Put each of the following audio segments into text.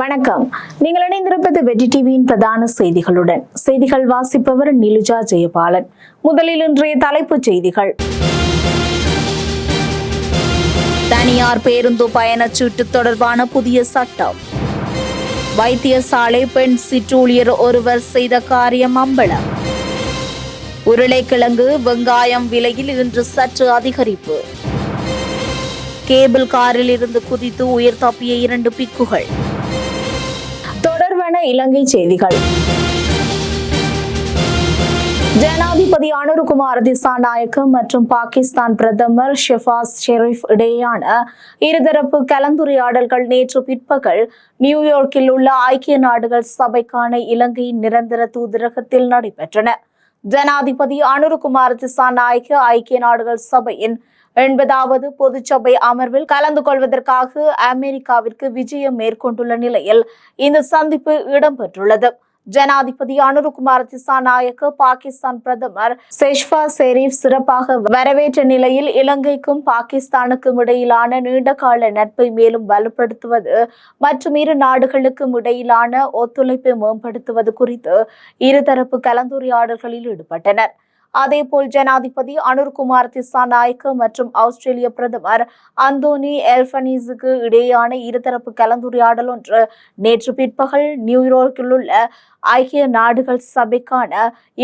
வணக்கம். நீங்கள் இணைந்திருப்பது வெற்றி டிவியின் பிரதான செய்திகளுடன். செய்திகள் வாசிப்பவர் நிலுஜா ஜெயபாலன். முதலில் இன்றைய தலைப்புச் செய்திகள். தனியார் பேருந்து பயணச்சீட்டு தொடர்பான புதிய சட்டம். வைத்தியசாலை பெண் சிற்றூழியர் ஒருவர் செய்த காரியம் அம்பலம். உருளைக்கிழங்கு வெங்காயம் விலையில் இன்று சற்று அதிகரிப்பு. கேபிள் காரில் இருந்து குதித்து உயிர் தப்பிய இரண்டு பிக்குகள். தொடர்பான இலங்கை செய்திகள். ஜனாதிபதி அனுருகுமார் திசாநாயக்க மற்றும் பாகிஸ்தான் பிரதமர் ஷெஃபாஸ் ஷெரீப் இடையேயான இருதரப்பு கலந்துரையாடல்கள் நேற்று பிற்பகல் நியூயார்க்கில் உள்ள ஐக்கிய நாடுகள் சபைக்கான இலங்கையின் நிரந்தர தூதரகத்தில் நடைபெற்றன. ஜனாதிபதி அனுருகுமார் திசாநாயக்க ஐக்கிய நாடுகள் சபையின் எண்பதாவது பொதுச்சபை அமர்வில் கலந்து கொள்வதற்காக அமெரிக்காவிற்கு விஜயம் மேற்கொண்டுள்ள நிலையில் இந்த சந்திப்பு இடம்பெற்றுள்ளது. ஜனாதிபதி அனுருகுமார் திசாநாயக்க பாகிஸ்தான் பிரதமர் செஷ்வா ஷெரீப் சிறப்பாக வரவேற்ற நிலையில் இலங்கைக்கும் பாகிஸ்தானுக்கும் இடையிலான நீண்டகால நட்பை மேலும் வலுப்படுத்துவது மற்றும் இரு நாடுகளுக்கும் இடையிலான ஒத்துழைப்பை மேம்படுத்துவது குறித்து இருதரப்பு கலந்துரையாடல்களில் ஈடுபட்டனர். அதேபோல் ஜனாதிபதி அனுர்குமார் திசாநாயக்க மற்றும் ஆஸ்திரேலிய பிரதமர் அந்தோனி எல்பனீஸுக்கு இடையேயான இருதரப்பு கலந்துரையாடல் ஒன்று. நேற்று பிற்பகல் நியூயார்க்கில் உள்ள ஐக்கிய நாடுகள் சபைக்கான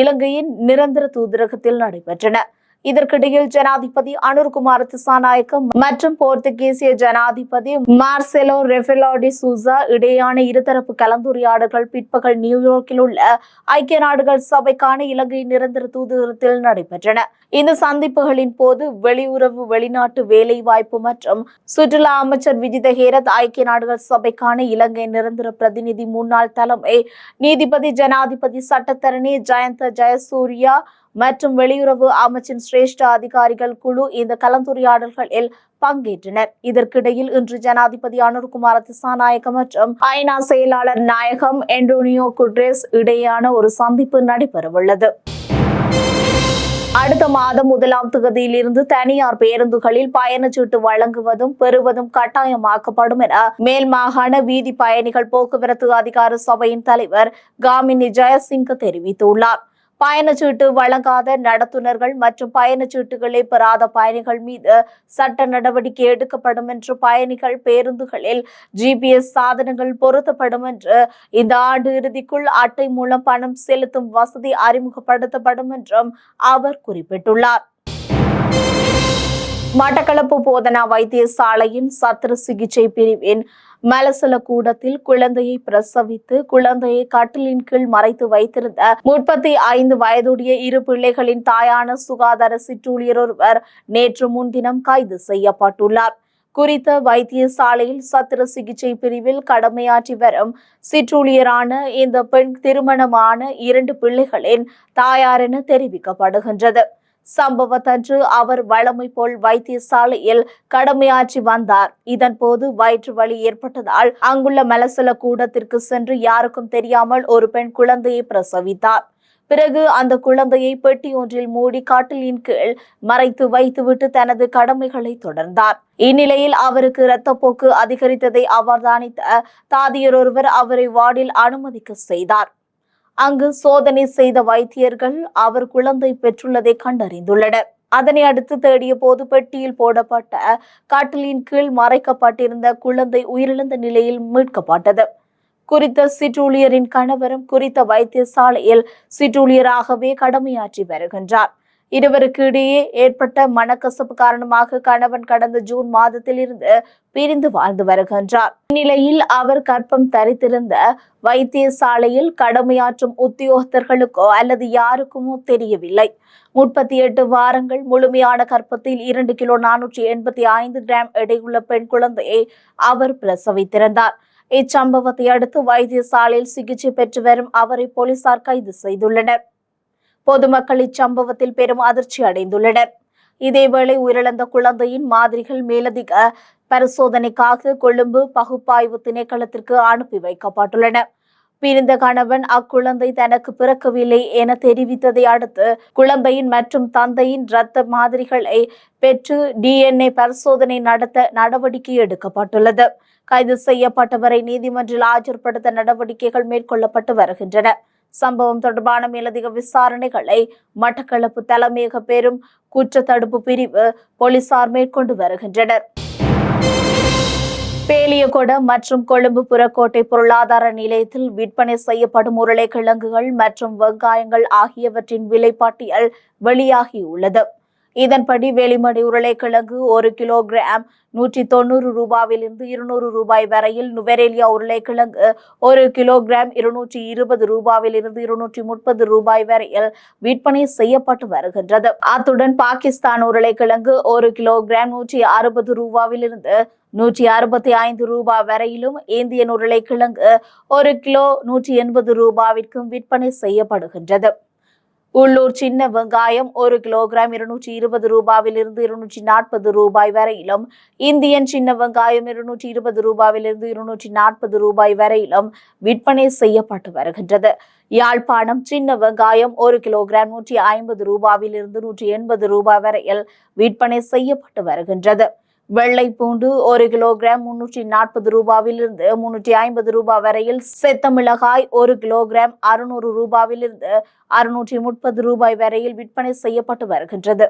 இலங்கையின் நிரந்தர தூதரகத்தில் நடைபெற்றன. இதற்கிடையில் ஜனாதிபதி அனுர்குமார் திசாநாயக்க மற்றும் போர்த்துகீசிய ஜனாதிபதி மார்செலோ ரெஃபெலாடி சூசா இடையேயான இருதரப்பு கலந்துரையாடல்கள் பிற்பகல் நியூயார்க்கில் உள்ள ஐக்கிய நாடுகள் சபைக்கான இலங்கை நிரந்தர தூதரகத்தில் நடைபெற்றன. இந்த சந்திப்புகளின் போது வெளியுறவு வெளிநாட்டு வேலை வாய்ப்பு மற்றும் சுற்றுலா அமைச்சர் விஜித ஹேரத் ஐக்கிய நாடுகள் சபைக்கான இலங்கை நிரந்தர பிரதிநிதி முன்னாள் தலைமை நீதிபதி ஜனாதிபதி சட்டத்தரணி ஜெயந்த ஜெயசூர்யா மற்றும் வெளியுறவு அமைச்சின் சிரேஷ்ட அதிகாரிகள் குழு இந்த கலந்துரையாடல்களில் பங்கேற்றனர். இதற்கிடையில் இன்று ஜனாதிபதி அனுர்குமார் திசாநாயக்க மற்றும் ஐநா செயலாளர் நாயகம் என்டோனியோ குட்ரேஸ் இடையேயான ஒரு சந்திப்பு நடைபெறவுள்ளது. அடுத்த மாதம் முதலாம் தேதியிலிருந்து தனியார் பேருந்துகளில் பயணச்சீட்டு வழங்குவதும் பெறுவதும் கட்டாயமாக்கப்படும் என மேல் மாகாண வீதி பயணிகள் போக்குவரத்து அதிகார சபையின் தலைவர் காமினி ஜெயசிங்க தெரிவித்துள்ளார். பயணச்சீட்டு வழங்காத நடத்துனர்கள் மற்றும் பயணச்சீட்டுகளை பெறாத பயணிகள் மீது சட்ட நடவடிக்கை எடுக்கப்படும் என்று பயணிகள் பேருந்துகளில் ஜிபிஎஸ் சாதனங்கள் பொருத்தப்படும் என்று இந்த ஆண்டு இறுதிக்குள் அட்டை மூலம் பணம் செலுத்தும் வசதி அறிமுகப்படுத்தப்படும் என்றும் அவர் குறிப்பிட்டுள்ளார். மட்டக்களப்பு போதனா வைத்தியசாலையின் சத்திர சிகிச்சை பிரிவின் மலசல கூடத்தில் குழந்தையை பிரசவித்து குழந்தையை கட்டிலின் கீழ் மறைத்து வைத்திருந்த முப்பத்தி ஐந்து வயதுடைய இரு பிள்ளைகளின் தாயான சுகாதார சிற்றூழியர் ஒருவர் நேற்று முன்தினம் கைது செய்யப்பட்டுள்ளார். குறித்த வைத்தியசாலையில் சத்திர சிகிச்சை பிரிவில் கடமையாற்றி வரும் சிற்றூழியரான இந்த பெண் திருமணமான இரண்டு பிள்ளைகளின் தாயார் என தெரிவிக்கப்படுகின்றது. சம்பவத்தன்று அவர் வழமை போல் வைத்தியசாலையில் கடமையாற்றி வந்தார். இதன் போது வயிற்று வலி ஏற்பட்டதால் அங்குள்ள மலசல கூடத்திற்கு சென்று யாருக்கும் தெரியாமல் ஒரு பெண் குழந்தையை பிரசவித்தார். பிறகு அந்த குழந்தையை பெட்டி ஒன்றில் மூடி காட்டிலின் கீழ் மறைத்து வைத்துவிட்டு தனது கடமைகளை தொடர்ந்தார். இந்நிலையில் அவருக்கு இரத்தப்போக்கு அதிகரித்ததை அவதானித்த தாதியர் ஒருவர் அவரை வார்டில் அனுமதிக்க செய்தார். அங்கு சோதனை செய்த வைத்தியர்கள் அவர் குழந்தை பெற்றுள்ளதை கண்டறிந்துள்ளனர். அதனை அடுத்து தேடிய போது பெட்டியில் போடப்பட்ட காட்டிலின் கீழ் மறைக்கப்பட்டிருந்த குழந்தை உயிரிழந்த நிலையில் மீட்கப்பட்டது. குறித்த சிற்றூழியரின் கணவரும் குறித்த வைத்தியசாலையில் சிற்றூழியராகவே கடமையாற்றி வருகின்றார். இருவருக்கு இடையே ஏற்பட்ட மனக்கசப்பு காரணமாக கணவன் கடந்த ஜூன் மாதத்தில் இருந்து பிரிந்து வாழ்ந்து வருகின்றார். இந்நிலையில் அவர் கற்பம் தரித்திருந்த வைத்தியசாலையில் கடமையாற்றும் உத்தியோகத்தர்களுக்கோ அல்லது யாருக்குமோ தெரியவில்லை. முப்பத்தி எட்டு வாரங்கள் முழுமையான கற்பத்தில் இரண்டு கிலோ நானூற்றி எண்பத்தி ஐந்து கிராம் எடையுள்ள பெண் குழந்தையை அவர் பிரசவித்திருந்தார். இச்சம்பவத்தை அடுத்து வைத்தியசாலையில் சிகிச்சை பெற்று வரும் அவரை போலீசார் கைது செய்துள்ளனர். பொதுமக்கள் இச்சம்பவத்தில் பெரும் அதிர்ச்சி அடைந்துள்ளனர். இதேவேளை உயிரிழந்த குழந்தையின் மாதிரிகள் மேலதிக பரிசோதனைக்காக கொழும்பு பகுப்பாய்வு திணைக்களத்திற்கு அனுப்பி வைக்கப்பட்டுள்ளன. பிரிந்த கணவன் அக்குழந்தை தனக்கு பிறக்கவில்லை என தெரிவித்ததை அடுத்து குழந்தையின் மற்றும் தந்தையின் இரத்த மாதிரிகளை பெற்று டிஎன்ஏ பரிசோதனை நடத்த நடவடிக்கை எடுக்கப்பட்டுள்ளது. கைது செய்யப்பட்டவரை நீதிமன்றில் ஆஜர்படுத்த நடவடிக்கைகள் மேற்கொள்ளப்பட்டு வருகின்றன. சம்பவம் தொடர்பான மேலதிக விசாரணைகளை மட்டக்களப்பு தலைமையக பெரும் குற்றத்தடுப்பு பிரிவு போலீசார் மேற்கொண்டு வருகின்றனர். பேலியகொட மற்றும் கொழும்பு புறக்கோட்டை பொருளாதார நிலையத்தில் விற்பனை செய்யப்படும் உருளைக்கிழங்குகள் மற்றும் வெங்காயங்கள் ஆகியவற்றின் விலைப்பட்டியல் வெளியாகியுள்ளது. இதன்படி வெளிமடி உருளைக்கிழங்கு ஒரு கிலோகிராம் நூற்றி தொண்ணூறு ரூபாயிலிருந்து இருநூறு ரூபாய் வரையில் நுவரேலியா உருளைக்கிழங்கு ஒரு கிலோகிராம் இருநூற்றி இருபது ரூபாயிலிருந்து இருநூற்றி முப்பது ரூபாய் வரையில் விற்பனை செய்யப்பட்டு வருகின்றது. அத்துடன் பாகிஸ்தான் உருளைக்கிழங்கு ஒரு கிலோகிராம் நூற்றி அறுபது ரூபாயிலிருந்து நூற்றி அறுபத்தி ஐந்து ரூபாய் வரையிலும் இந்தியன் உருளைக்கிழங்கு ஒரு கிலோ நூற்றி எண்பது ரூபாவிற்கும் விற்பனை செய்யப்படுகின்றது. உள்ளூர் சின்ன வெங்காயம் ஒரு கிலோகிராம் இருநூற்றி இருபது ரூபாவிலிருந்து இருநூற்றி நாற்பது ரூபாய் வரையிலும் இந்தியன் சின்ன வெங்காயம் இருநூற்றி இருபது ரூபாவிலிருந்து இருநூற்றி நாற்பது ரூபாய் வரையிலும் விற்பனை செய்யப்பட்டு வருகின்றது. யாழ்ப்பாணம் சின்ன வெங்காயம் ஒரு கிலோகிராம் நூற்றி ஐம்பது ரூபாவிலிருந்து நூற்றி எண்பது ரூபாய் வரையில் விற்பனை செய்யப்பட்டு வருகின்றது. வெள்ளை பூண்டு ஒரு கிலோகிராம் முன்னூற்றி நாற்பது ரூபாவிலிருந்து முன்னூற்றி ஐம்பது ரூபாய் வரையில் செத்தமிளகாய் ஒரு கிலோகிராம் அறுநூறு ரூபாவிலிருந்து அறுநூற்றி முப்பது ரூபாய் வரையில் விற்பனை செய்யப்பட்டு வருகின்றது.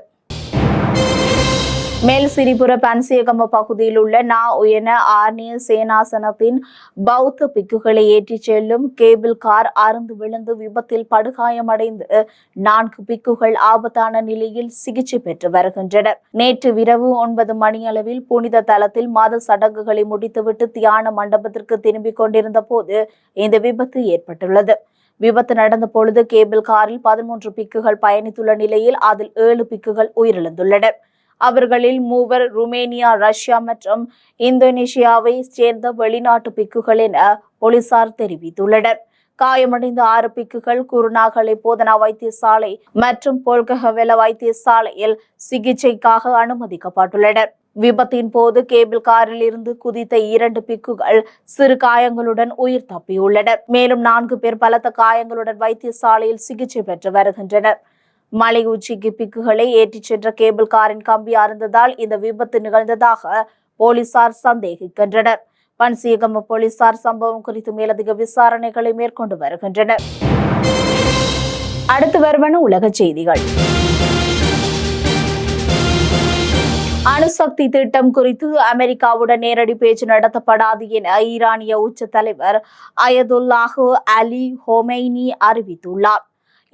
மேல் சிரிபுர பன்சியகம பகுதியில் உள்ள நா உயன ஆர்னிய சேனாசனத்தின் பௌத்த பிக்குகளை ஏற்றிச் செல்லும் கேபிள் கார் அருந்து விழுந்து விபத்தில் படுகாயமடைந்து நான்கு பிக்குகள் ஆபத்தான நிலையில் சிகிச்சை பெற்று வருகின்றனர். நேற்று இரவு ஒன்பது மணியளவில் புனித தலத்தில் மத சடங்குகளை முடித்துவிட்டு தியான மண்டபத்திற்கு திரும்பிக் கொண்டிருந்த போது இந்த விபத்து ஏற்பட்டுள்ளது. விபத்து நடந்த பொழுது கேபிள் காரில் பதிமூன்று பிக்குகள் பயணித்துள்ள நிலையில் அதில் ஏழு பிக்குகள் உயிரிழந்துள்ளனர். அவர்களில் மூவர் ருமேனியா ரஷ்யா மற்றும் இந்தோனேஷியாவை சேர்ந்த வெளிநாட்டு பிக்குகள் என போலீசார் தெரிவித்துள்ளனர். காயமடைந்த ஆறு பிக்குகள் குருநாகலை போதனா வைத்தியசாலை மற்றும் போல்கஹவெல வைத்தியசாலையில் சிகிச்சைக்காக அனுமதிக்கப்பட்டுள்ளனர். விபத்தின் போது கேபிள் காரில் இருந்து குதித்த இரண்டு பிக்குகள் சிறு காயங்களுடன் உயிர் தப்பியுள்ளனர். மேலும் நான்கு பேர் பலத்த காயங்களுடன் வைத்தியசாலையில் சிகிச்சை பெற்று வருகின்றனர். மலை உச்சிக்கு பிக்குகளை ஏற்றிச் சென்ற கேபிள் காரின் கம்பி அறுந்ததால் இந்த விபத்து நிகழ்ந்ததாக போலீசார் சந்தேகிக்கின்றனர். பன்சியகம போலீசார் சம்பவம் குறித்து மேலதிக விசாரணைகளை மேற்கொண்டு வருகின்றனர். அடுத்து வருவன உலக செய்திகள். அணுசக்தி திட்டம் குறித்து அமெரிக்காவுடன் நேரடி பேச்சு நடத்தப்படாது என ஈரானிய உச்ச தலைவர் அயதுல்லாஹு அலி ஹொமைனி அறிவித்துள்ளார்.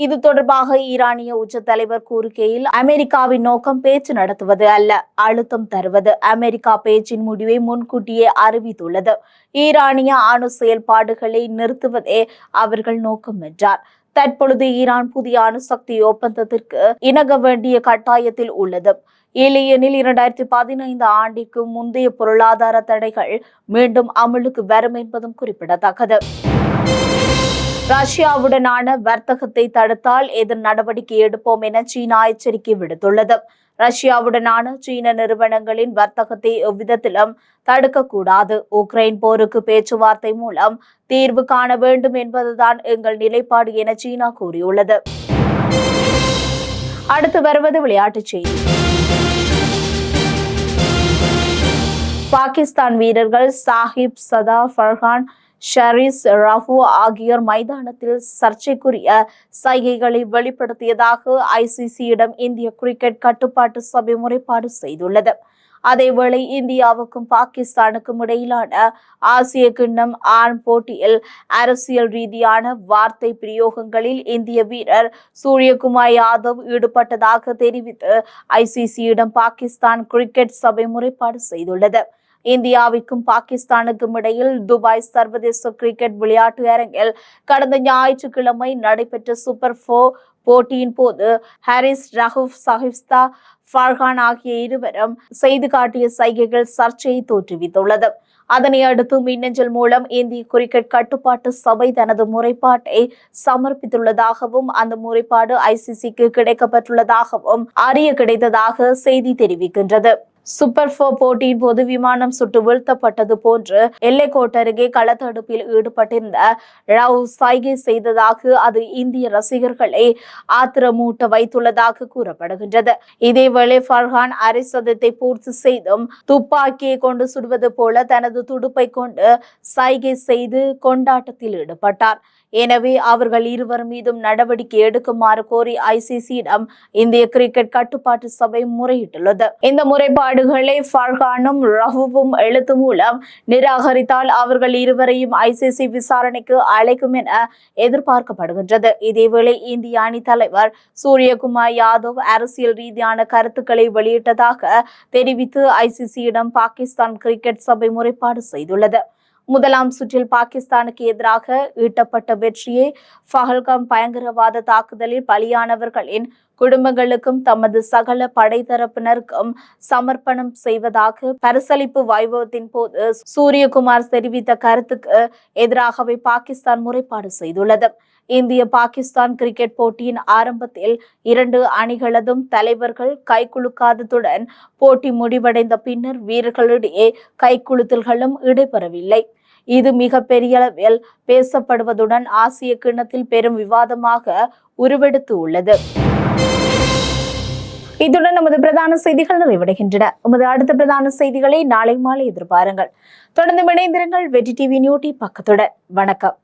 இது தொடர்பாக ஈரானிய உச்ச தலைவர் கூறுகையில் அமெரிக்காவின் நோக்கம் பேச்சு நடத்துவது அல்ல அழுத்தம் தருவது. அமெரிக்கா பேச்சின் முடிவை முன்கூட்டியே அறிவித்துள்ளது. ஈரானிய அணு செயல்பாடுகளை நிறுத்துவதே அவர்கள் நோக்கம் என்றார். தற்பொழுது ஈரான் புதிய அணுசக்தி ஒப்பந்தத்திற்கு இணங்க வேண்டிய கட்டாயத்தில் உள்ளது. இல்லையெனில் இரண்டாயிரத்தி பதினைந்து ஆண்டிற்கு முந்தைய பொருளாதார தடைகள் மீண்டும் அமலுக்கு வரும் என்பதும் குறிப்பிடத்தக்கது. ரஷ்யாவுடனான வர்த்தகத்தை தடுத்தால் எதிர் நடவடிக்கை எடுப்போம் என சீனா எச்சரிக்கை விடுத்துள்ளது. ரஷ்யாவுடனான சீன நிறுவனங்களின் வர்த்தகத்தை எவ்விதத்திலும் தடுக்கக்கூடாது. உக்ரைன் போருக்கு பேச்சுவார்த்தை மூலம் தீர்வு காண வேண்டும் என்பதுதான் எங்கள் நிலைப்பாடு என சீனா கூறியுள்ளது. அடுத்து வருவது விளையாட்டுச் செய்தி. பாகிஸ்தான் வீரர்கள் சாஹிப் சதா ஃபர்ஹான் ஷரீஸ் ரஃபு ஆகியோர் மைதானத்தில் சர்ச்சைக்குரிய சைகைகளை வெளிப்படுத்தியதாக ஐசிசியிடம் இந்திய கிரிக்கெட் கட்டுப்பாட்டு சபை முறைப்பாடு செய்துள்ளது. அதேவேளை இந்தியாவுக்கும் பாகிஸ்தானுக்கும் இடையிலான ஆசிய கிண்ணம் ஆண் போட்டியில் அரசியல் ரீதியான வார்த்தை பிரயோகங்களில் இந்திய வீரர் சூரியகுமார் யாதவ் ஈடுபட்டதாக தெரிவித்து ஐசிசியிடம் பாகிஸ்தான் கிரிக்கெட் சபை முறைப்பாடு செய்துள்ளது. இந்தியாவிற்கும் பாகிஸ்தானுக்கும் இடையில் துபாய் சர்வதேச கிரிக்கெட் விளையாட்டு அரங்கில் கடந்த ஞாயிற்றுக்கிழமை நடைபெற்ற சூப்பர் ஃபோர் போட்டியின் போது ஹாரிஸ் ரஹூப் சஹிப்ஸ்தா ஃபர்ஹான் ஆகிய இருவரும் செய்து காட்டிய சைகைகள் சர்ச்சையை தோற்றுவித்துள்ளது. அதனை அடுத்து மின்னஞ்சல் மூலம் இந்திய கிரிக்கெட் கட்டுப்பாட்டு சபை தனது முறைப்பாட்டை சமர்ப்பித்துள்ளதாகவும் அந்த முறைப்பாடு ஐசிசிக்கு கிடைக்கப்பட்டுள்ளதாகவும் அறிய கிடைத்ததாக செய்தி தெரிவிக்கின்றது. சூப்பர் போர் போட்டியின் போது விமானம் சுட்டு வீழ்த்தப்பட்டது போன்று எல்லைக்கோட்டு அருகே களத்தடுப்பில் ஈடுபட்டிருந்த ராவ் சைகை செய்ததாக அது இந்திய ரசிகர்களை ஆத்திரமூட்ட வைத்துள்ளதாக கூறப்படுகின்றது. இதேவேளை ஃபர்ஹான் அரிசதத்தை பூர்த்தி செய்தும் துப்பாக்கியை கொண்டு சுடுவது போல தனது துடுப்பை கொண்டு சைகை செய்து கொண்டாட்டத்தில் ஈடுபட்டார். எனவே அவர்கள் இருவர் மீதும் நடவடிக்கை எடுக்குமாறு கோரி ஐசிசியிடம் இந்திய கிரிக்கெட் கட்டுப்பாட்டு சபை முறையிட்டுள்ளது. இந்த முறைப்பாடுகளை ஃபர்ஹானும் ரஹூவும் எழுத்து மூலம் நிராகரித்தால் அவர்கள் இருவரையும் ஐசிசி விசாரணைக்கு அழைக்கும் என எதிர்பார்க்கப்படுகின்றது. இதேவேளை இந்திய அணி தலைவர் சூரியகுமார் யாதவ் அரசியல் ரீதியான கருத்துக்களை வெளியிட்டதாக தெரிவித்து ஐசிசியிடம் பாகிஸ்தான் கிரிக்கெட் சபை முறைப்பாடு செய்துள்ளது. முதலாம் சுற்றில் பாகிஸ்தானுக்கு எதிராக ஈட்டப்பட்ட வெற்றியை பஹல்காம் பயங்கரவாத தாக்குதலில் பலியானவர்களின் குடும்பங்களுக்கும் தமது சகல படைத்தரப்பினருக்கும் சமர்ப்பணம் செய்வதாக பரிசளிப்பு வைபவத்தின் போது சூரியகுமார் தெரிவித்த கருத்துக்கு எதிராகவே பாகிஸ்தான் முறைப்பாடு செய்துள்ளது. இந்திய பாகிஸ்தான் கிரிக்கெட் போட்டியின் ஆரம்பத்தில் இரண்டு அணிகளதும் தலைவர்கள் கைகுலுக்காததுடன் போட்டி முடிவடைந்த பின்னர் வீரர்களிடையே கைக்குழுத்தல்களும் இடம்பெறவில்லை. இது மிக பெரிய அளவில் பேசப்படுவதுடன் ஆசிய கிண்ணத்தில் பெரும் விவாதமாக உருவெடுத்து உள்ளது. இத்துடன் நமது பிரதான செய்திகள் நிறைவடைகின்றன. நமது அடுத்த பிரதான செய்திகளை நாளை மாலை எதிர்பாருங்கள். தொடர்ந்து இணைந்திருங்கள் வெற்றி டிவி நியூட்டி பக்கத்துடன். வணக்கம்.